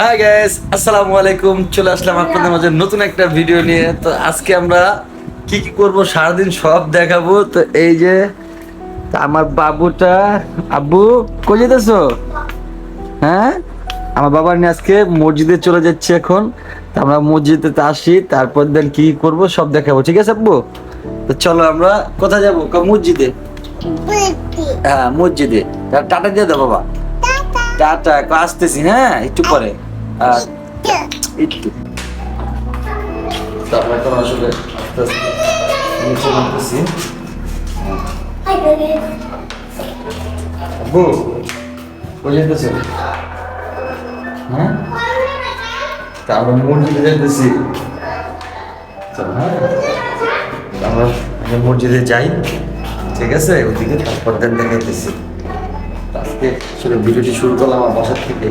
Hi guys আসসালামু আলাইকুম। চলে আসলাম আপনাদের মাঝে নতুন একটা ভিডিও নিয়ে। তো আজকে আমরা কি কি করব সারাদিন সব দেখাবো। তো এই যে তা আমার বাবুটা আব্বু কই যেতেছো? হ্যাঁ? আমার বাবা নিয়ে আজকে মসজিদে চলে যাচ্ছে এখন। তো আমরা মসজিদে আসি তারপর দেন কি করব সব দেখাবো। ঠিক আছে আব্বু? তো চলো আমরা কোথায় যাব? মসজিদে? হ্যাঁ মসজিদে। টাটা দিয়ে দাও বাবা। টাটা। আসতেছি হ্যাঁ একটু পরে। আর তারপরে এখন আসলে আস্তে আস্তে নিচে নামতেছি। আব্বু কই যেতেছে হ্যাঁ? তা আমরা মসজিদে যেতেছি চলো হ্যাঁ? আমরা মসজিদে যাই, ঠিক আছে? ওদিকে তারপর দেন দেখাইতেছি। আজকে আসলে ভিডিওটি শুরু করলাম আমার বাসার থেকে।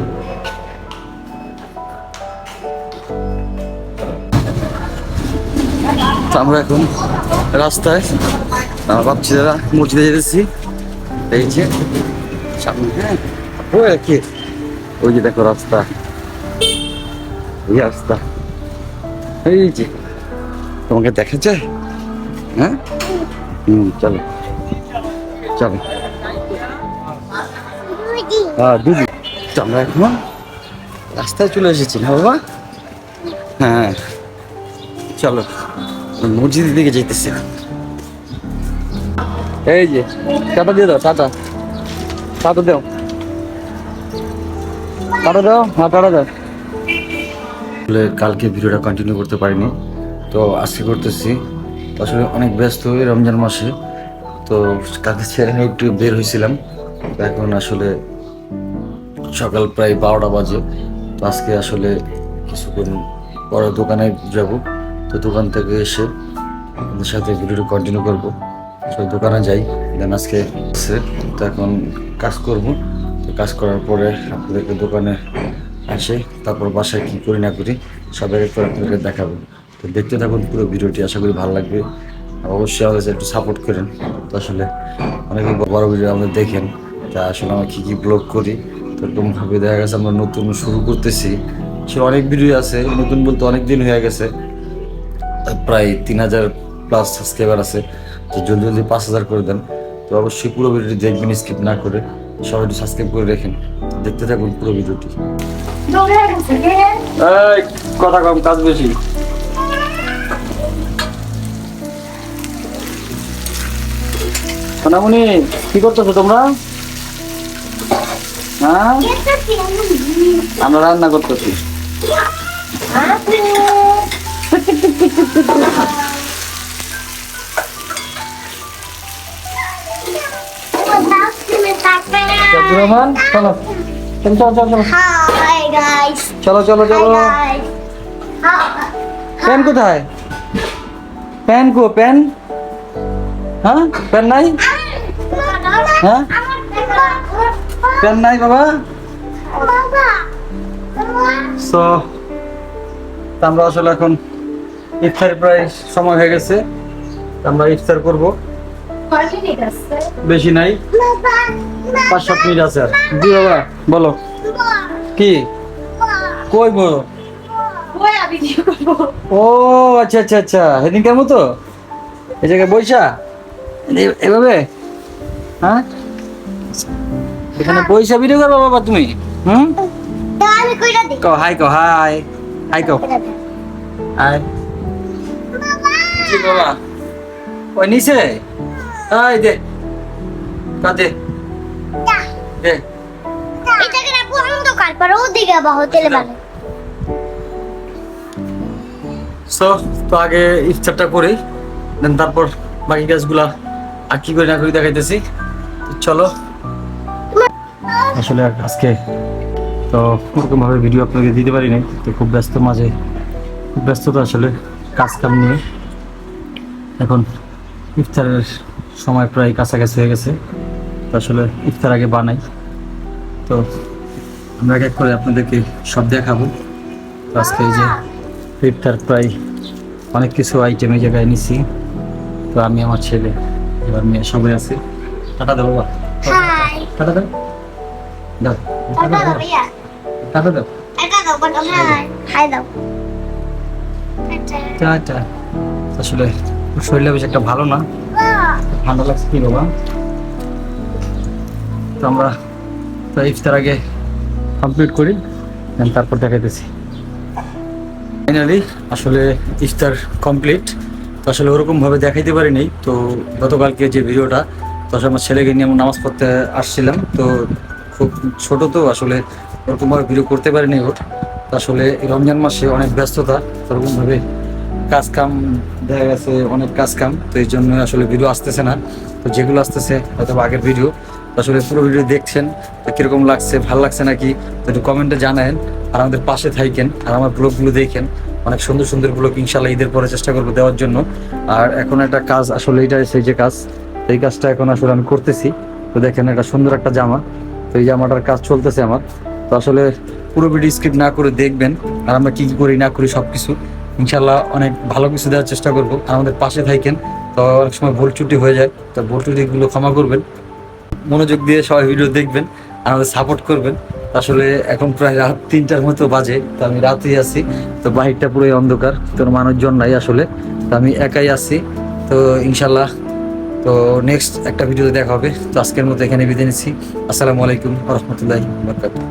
আমরা এখন রাস্তায়, আমার বাচ্চারা মসজিদে যেতেছি। এই যে, সামনে হ্যাঁ কি? ওই যে দেখো রাস্তা। এই রাস্তা। এই যে, তোমাকে দেখা যায়? হ্যাঁ? হুম, চলো। চলো। হ্যাঁ দিদি। তো আমরা এখন রাস্তায় চলে এসেছি, না বাবা? হ্যাঁ চলো। মসজিদের দিকে যেতেছি এই যে টাটা দিয়ে দাও টাটা। টাটা দাও। টাটা দাও হ্যাঁ টাটা দাও। কালকে ভিডিওটা কন্টিনিউ করতে পারিনি। তো আজকে করতেছি। আসলে অনেক ব্যস্ত এই রমজান মাসে। তো কালকে ছেড়ে নিয়ে একটু বের হয়েছিলাম। এখন আসলে সকাল প্রায় বারোটা বাজে। তো আজকে আসলে কিছুক্ষণ পরে দোকানে যাব। তো দোকান থেকে এসে আপনাদের সাথে ভিডিওটা কন্টিনিউ করব। তো দোকানে যাই দেন আজকে তো এখন কাজ করব। তো কাজ করার পরে আপনাদেরকে দোকানে আসে, তারপর বাসায় কী করি না করি সবাই একটু আপনাদেরকে দেখাবো। তো দেখতে থাকুন পুরো ভিডিওটি, আশা করি ভালো লাগবে। অবশ্যই আমাদের একটু সাপোর্ট করেন। তো আসলে অনেকে বড় ভিডিও আমাদের দেখেন, তা আসলে আমরা কী কী ব্লগ করি, তো এরকমভাবে দেখা গেছে আমরা নতুন শুরু করতেছি। সে অনেক ভিডিও আছে, নতুন বলতে অনেক দিন হয়ে গেছে প্রায় তিন হাজার প্লাস সাবস্ক্রাইবার আছে তো জলদি জলদি পাঁচ হাজার করে দেন। তো অবশ্যই পুরো ভিডিওটি দেখবেন স্কিপ না করে সবাই একটু সাবস্ক্রাইব করে রাখেন। দেখতে থাকুন পুরো ভিডিওটি। এই কথা কম কাজ বেশি। সোনামণি কি করতেছো তোমরা? হ্যাঁ? আমরা রান্না করতেছি। রহমান চলো চলো চলো চলো চলো Hi guys. চলো চলো Hi চলো guys. প্যান কোথায় প্যান কো প্যান হ্যাঁ প্যান নাই হ্যাঁ প্যান নাই বাবা সো আমরা আসলে এখন ইফতার প্রায় সময় হয়ে গেছে। তো আমরা ইফতার করব। বেশি নাই। পাঁচ সাত মিনিট আছে আর। জি বাবা বলো। কি? কই বলো? ও আচ্ছা আচ্ছা আচ্ছা। সেদিনকার মতো এই জায়গায় বইসা? এভাবে? হ্যাঁ? এখানে বইসা ভিডিও করব বাবা তুমি? হুম? কও হাই কও হাই হাই কও। হাই। জি বাবা। ওই নিচে এই দে কা দে। দে। এটাকে রাখব অন্ধকার? পর ওদিকে বা হোটেলে বানাবো সো তো আগে ইফতারটা করি দেন তারপর বাকি কাজগুলা আর কি করি না করি দেখাইতেছি। চলো। আসলে আজকে তো ওরকম ভাবে ভিডিও আপনাকে দিতে পারি নাই তো খুব ব্যস্ত মাঝে। খুব ব্যস্ত তো আসলে কাজ কাম নিয়ে। এখন ইফতারের সময় প্রায় কাছাকাছি হয়ে গেছে। তো আসলে ইফতার আগে বানাই। তো আমরা এক এক করে আপনাদেরকে সব দেখাবো। আজকে এই যে ইফতার প্রায় অনেক কিছু আইটেম এই জায়গায় নিছি। তো আমি আমার ছেলে এবার মেয়ে সবাই আছে। টাটা দেবো বাবা। হাই টাটা দাও। দাও। টাটা দাও টাটা দাও। টাটা দাও বলো হাই হাই দাও। টাটা। আসলে শরীরটা বেশ একটা ভালো না। ঠান্ডা লাগছে, কি বাবা তো আমরা তো ইফতার আগে কমপ্লিট করি তারপর দেখাইতেছি। ফাইনালি আসলে ইফতার কমপ্লিট তো আসলে ওরকমভাবে দেখাইতে পারিনি, তো গতকালকে যে ভিডিওটা, তো আসলে আমার ছেলেকে নিয়ে নামাজ পড়তে আসছিলাম, তো খুব ছোট তো, আসলে ওরকমভাবে ভিডিও করতে পারিনি ওর। আসলে রমজান মাসে অনেক ব্যস্ততা ওরকমভাবে কাজ কাম দেখা গেছে, অনেক কাজ কাম তো এই জন্য আসলে ভিডিও আসতেছে না। তো যেগুলো আসতেছে, হয়তো আগের ভিডিও আসলে পুরো ভিডিও দেখছেন, তো কীরকম লাগছে, ভালো লাগছে নাকি? তো একটু কমেন্টে জানায়েন, আর আমাদের পাশে থাকেন আর আমার ব্লগগুলো দেখেন। অনেক সুন্দর সুন্দর ব্লগ ইনশাল্লাহ ঈদের পরে চেষ্টা করব দেওয়ার জন্য। আর এখন একটা কাজ, আসলে এটা সেই যে কাজ, এই কাজটা এখন আসলে আমি করতেছি। তো দেখেন একটা সুন্দর একটা জামা, তো এই জামাটার কাজ চলতেছে আমার। তো আসলে পুরো ভিডিও স্কিপ না করে দেখবেন, আর আমরা কি কি করি, না করি সব কিছু ইনশাল্লাহ অনেক ভালো কিছু দেওয়ার চেষ্টা করব। আমাদের পাশে থাকেন, তো অনেক সময় ভুল ত্রুটি হয়ে যায়, তো ভুল ত্রুটিগুলো ক্ষমা করবেন। মনোযোগ দিয়ে সবাই ভিডিও দেখবেন, আমাদের সাপোর্ট করবেন। আসলে এখন প্রায় রাত তিনটার মতো বাজে, তো আমি রাতেই আছি, তো বাহিরটা পুরোই অন্ধকার কোনো মানুষজন নাই আসলে, তো আমি একাই আছি, তো ইনশাল্লাহ তো নেক্সট একটা ভিডিওতে দেখা হবে, তো আজকের মতো এখানে বিদায় নিচ্ছি। আসসালামু আলাইকুম রহমতুল্লাহি বরকাতুহ।